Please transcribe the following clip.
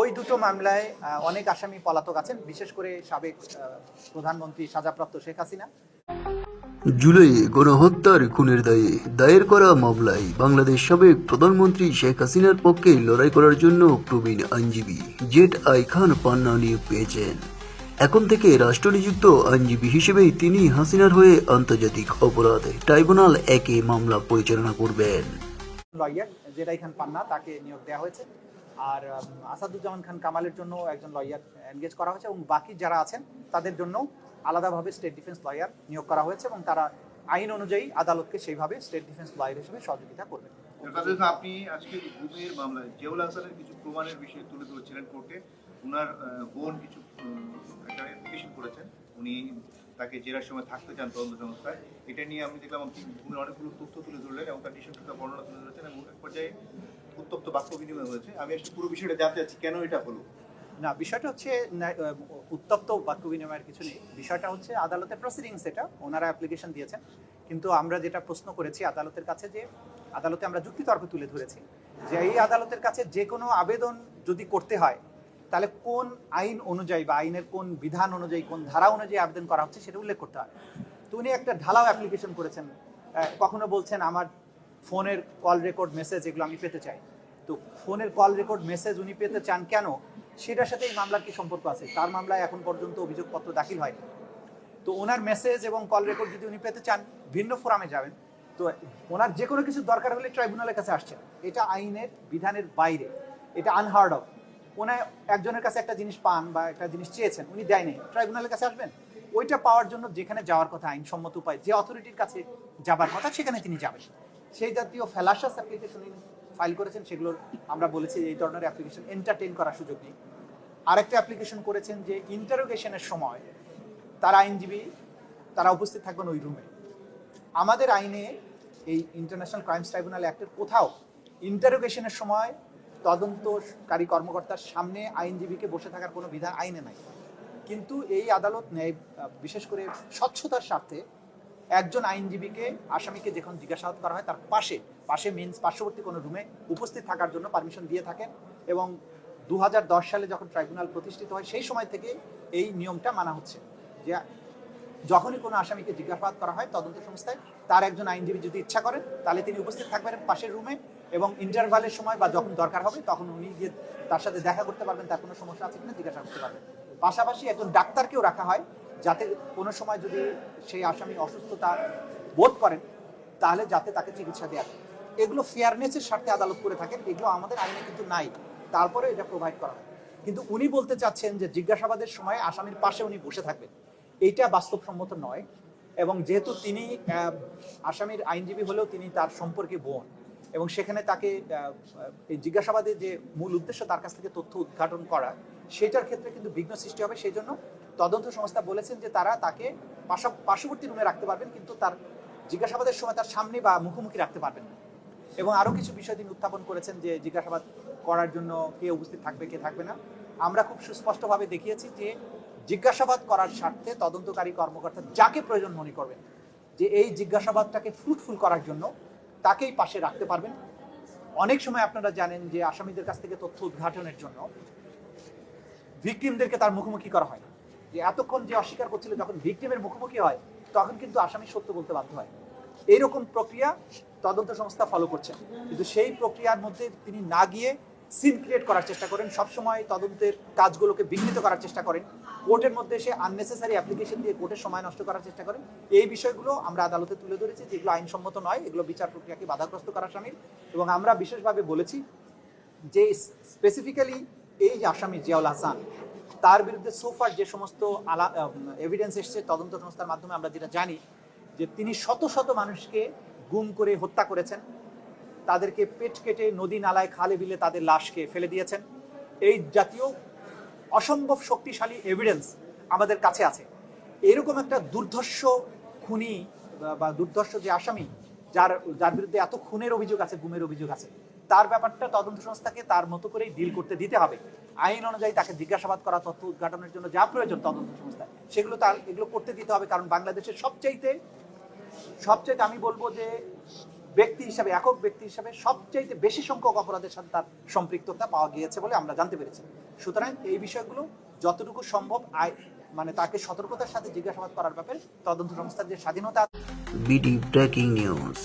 ওই দুটো মামলায় অনেক আসামি পলাতক আছেন বিশেষ করে সাবেক প্রধানমন্ত্রী সাজাপ্রাপ্ত শেখ হাসিনা। জুলাই গণহত্যার খুনের দায়ে দায়ের করা মামলায় বাংলাদেশ সাবেক প্রধানমন্ত্রী শেখ হাসিনার পক্ষে লড়াই করার জন্য প্রবীণ আইনজীবী জেট আই খান পান্না নিয়োগ পেয়েছেন। এখন থেকে রাষ্ট্রনিযুক্ত আইনজীবী হিসেবেই তিনি হাসিনার হয়ে আন্তর্জাতিক অপরাধ ট্রাইব্যুনাল একে মামলা পরিচালনা করবেন। লয়ার জেরাই খান পান্না তাকে নিয়োগ দেওয়া হয়েছে। আর আসাদুজ্জামান খান কামালের জন্য একজন লয়ার এনগেজ করা হয়েছে এবং বাকি যারা আছেন, তাদের জন্য আলাদাভাবে স্টেট ডিফেন্স লয়ার নিয়োগ করা হয়েছে এবং তারা আইন অনুযায়ী আদালতকে সেইভাবে স্টেট ডিফেন্স লয়ার হিসেবে সহযোগিতা করবে। আপনি আজকে ঘুমের মামলায় জিয়াউল হাসানের কিছু প্রমাণের বিষয়ে তুলে ধরেছিলেন কোর্টে। ওনার বোন কিছু একটা অ্যাপ্লিকেশন করেছেন। উনি তাকে জেরার সময় থাকতে চান তদন্ত সংস্থায়। এটা নিয়ে আমি দেখলাম অনেকগুলো তথ্য তুলে ধরলেন এবং তার নিঃসঙ্গতা বর্ণনা তুলে ধরেছেন এবং এক পর্যায়ে উত্তপ্ত বাক্য বিনিময় হয়েছে। আমি আসলে পুরো বিষয়টা জানতে চাচ্ছি, কেন এটা হলো? না, বিষয়টা হচ্ছে উত্তপ্ত বাক্য বিনিময়ের কিছু নেই। বিষয়টা হচ্ছে আদালতের প্রসিডিংস এটা ওনারা অ্যাপ্লিকেশন দিয়েছেন। কিন্তু আমরা যেটা প্রশ্ন করেছি আদালতের কাছে যে, আদালতে আমরা যুক্তিতর্ক তুলে ধরেছি যে, এই আদালতের কাছে যে কোনো আবেদন যদি করতে হয়, তাহলে কোন আইন অনুযায়ী বা আইনের কোন বিধান অনুযায়ী, কোন ধারা অনুযায়ী আবেদন করা হচ্ছে সেটা উল্লেখ করতে হয়। তো উনি একটা ঢালাও অ্যাপ্লিকেশন করেছেন। কখনো বলছেন, আমার ফোনের কল রেকর্ড মেসেজ এগুলো আমি পেতে চাই। তো ফোনের কল রেকর্ড মেসেজ উনি পেতে চান কেন? সেটার সাথে এই মামলার কি সম্পর্ক আছে? তার মামলায় এখন পর্যন্ত অভিযোগপত্র দাখিল হয়নি। তো ওনার মেসেজ এবং কল রেকর্ড যদি উনি পেতে চান, ভিন্ন ফোরামে যাবেন। তো ওনার যে কোনো কিছু দরকার হলে ট্রাইব্যুনালের কাছে আসছেন। এটা আইনের, বিধানের বাইরে। এটা আনহার্ড অফ ওনার একজনের কাছে একটা জিনিস পান বা একটা জিনিস চেয়েছেন, উনি দেয় নাই। ট্রাইব্যুনালের কাছে আসবেন। ওইটা পাওয়ার জন্য যেখানে যাওয়ার কথা, আইনসম্মত উপায়, যে অথরিটির কাছে যাবার কথা, সেখানে তিনি যাবেন। সেই জাতীয় ফেলাসাস অ্যাপ্লিকেশন ফাইল করেছেন, সেগুলোর আমরা বলেছি যে এই ধরনের অ্যাপ্লিকেশন এন্টারটেইন করার সুযোগ নেই। আরেকটা অ্যাপ্লিকেশন করেছেন যে ইন্টারোগেশনের সময় তার আইনজীবী, তারা উপস্থিত থাকবেন ওই রুমে আমাদের আইনে এই ইন্টারন্যাশনাল ক্রাইমস ট্রাইব্যুনাল অ্যাক্টের কোথাও ইন্টারোগেশনের সময় তদন্তকারী কর্মকর্তার সামনে আইনজীবীকে বসে থাকার কোনো বিধান, আইনে নাই। কিন্তু এই আদালত ন্যায়, বিশেষ করে স্বচ্ছতার স্বার্থে একজন আইনজীবীকে, আসামিকে যখন জিজ্ঞাসাবাদ করা হয়, তার পাশে পাশে মিনস পার্শ্ববর্তী কোনো রুমে উপস্থিত থাকার জন্য পারমিশন দিয়ে থাকেন এবং দু হাজার দশ সালে যখন ট্রাইব্যুনাল প্রতিষ্ঠিত হয়, সেই সময় থেকে এই নিয়মটা মানা হচ্ছে। যে যখনই কোনো আসামিকে জিজ্ঞাসাবাদ করা হয় তদন্ত সংস্থায়, তার একজন আইনজীবী যদি ইচ্ছা করেন, তাহলে তিনি উপস্থিত থাকবেন পাশের রুমে এবং ইন্টারভালের সময় বা যখন দরকার হবে, তখন উনি গিয়ে তার সাথে দেখা করতে পারবেন, তার কোনো সমস্যা আছে কিনা জিজ্ঞাসা করতে পারবেন। পাশাপাশি একজন ডাক্তারকেও রাখা হয় যাতে কোনো সময় যদি সেই আসামি অসুস্থতা বোধ করেন, তাহলে যাতে তাকে চিকিৎসা দেওয়া এগুলো ফেয়ারনেসের স্বার্থে আদালত করে থাকেন, এগুলো আমাদের আইনে কিন্তু নাই। তারপরে এটা প্রোভাইড করা হয়। কিন্তু উনি বলতে চাচ্ছেন যে জিজ্ঞাসাবাদের সময় আসামির পাশে উনি বসে থাকবেন। এইটা বাস্তবসম্মত নয়। এবং যেহেতু তিনি আসামির আইনজীবী হলেও তিনি তার সম্পর্কে বোন, এবং সেখানে তাকে জিজ্ঞাসাবাদের যে মূল উদ্দেশ্য তার কাছ থেকে তথ্য উদ্ঘাটন করা সেটার ক্ষেত্রে কিন্তু বিঘ্ন সৃষ্টি হবে। সেই জন্য তদন্ত সংস্থা বলেছেন যে তারা তাকে পার্শ্ববর্তী রুমে রাখতে পারবেন, কিন্তু তার জিজ্ঞাসাবাদের সময় তার সামনে বা মুখোমুখি রাখতে পারবেন না। এবং আরও কিছু বিষয় তিনি উত্থাপন করেছেন যে জিজ্ঞাসাবাদ করার জন্য কে উপস্থিত থাকবে, কে থাকবে না। আমরা খুব সুস্পষ্টভাবে দেখিয়েছি যে জিজ্ঞাসাবাদ করার স্বার্থে তদন্তকারী কর্মকর্তা যাকে প্রয়োজন মনে করবেন, যে এই জিজ্ঞাসাবাদটাকে ফ্রুটফুল করার জন্য তাকেই পাশে রাখতে পারবেন। অনেক সময় আপনারা জানেন যে আসামিদের কাছ থেকে তথ্য উদ্ঘাটনের জন্য ভিকটিমদেরকে তার মুখোমুখি করা হয়। যে এতক্ষণ যে অস্বীকার করছিল যখন ভিকটিমের মুখোমুখি হয়, তখন কিন্তু আসামি সত্য বলতে বাধ্য হয়। এইরকম প্রক্রিয়া তদন্ত সংস্থা ফলো করছে। কিন্তু সেই প্রক্রিয়ার মধ্যে তিনি না গিয়ে সিন ক্রিয়েট করার চেষ্টা করেন। সবসময় তদন্তের কাজগুলোকে বিঘ্নিত করার চেষ্টা করেন। কোর্টের মধ্যে এসে আননেসেসারি অ্যাপ্লিকেশন দিয়ে কোর্টের সময় নষ্ট করার চেষ্টা করেন। এই বিষয়গুলো আমরা আদালতে তুলে ধরেছি যেগুলো আইনসম্মত নয়। এগুলো বিচার প্রক্রিয়াকে বাধাগ্রস্ত করার সামিল। এবং আমরা বিশেষভাবে বলেছি যে স্পেসিফিক্যালি এই যে আসামি জিয়াউল হাসান, তার বিরুদ্ধে সোফার যে সমস্ত আলা এভিডেন্স এসছে, তদন্ত সংস্থার মাধ্যমে আমরা যেটা জানি, যে তিনি শত শত মানুষকে গুম করে হত্যা করেছেন। তাদেরকে পেট কেটে নদী নালায় খালে বিলে তাদের লাশকে ফেলে দিয়েছেন। এই জাতীয় অসম্ভব শক্তিশালী এভিডেন্স আমাদের কাছে আছে। এরকম একটা দুর্ধর্ষ খুনি বা- বা দুর্ধর্ষ যে আসামি, যার যার বিরুদ্ধে এত খুনের অভিযোগ আছে, গুমের অভিযোগ আছে তার ব্যাপারটা তদন্ত সংস্থাকে তার মতো করেই ডিল করতে দিতে হবে। আইন অনুযায়ী তাকে জিজ্ঞাসাবাদ করা, তথ্য উদ্ঘাটনের জন্য যা প্রয়োজন তদন্ত সংস্থা সেগুলো তার, এগুলো করতে দিতে হবে কারণ বাংলাদেশের সবচাইতে সবচেয়ে আমি বলব যে ব্যক্তি হিসাবে, একক ব্যক্তি হিসাবে সবচাইতে বেশি সংখ্যক অপরাধের সাথে তার সম্পৃক্ততা পাওয়া গিয়েছে বলে আমরা জানতে পেরেছি। সুতরাং এই বিষয়গুলো যতটুকু সম্ভব আই মানে তাকে সতর্কতার সাথে জিজ্ঞাসাবাদ করার ব্যাপারে তদন্ত সংস্থার যে স্বাধীনতা বিডি নিউজ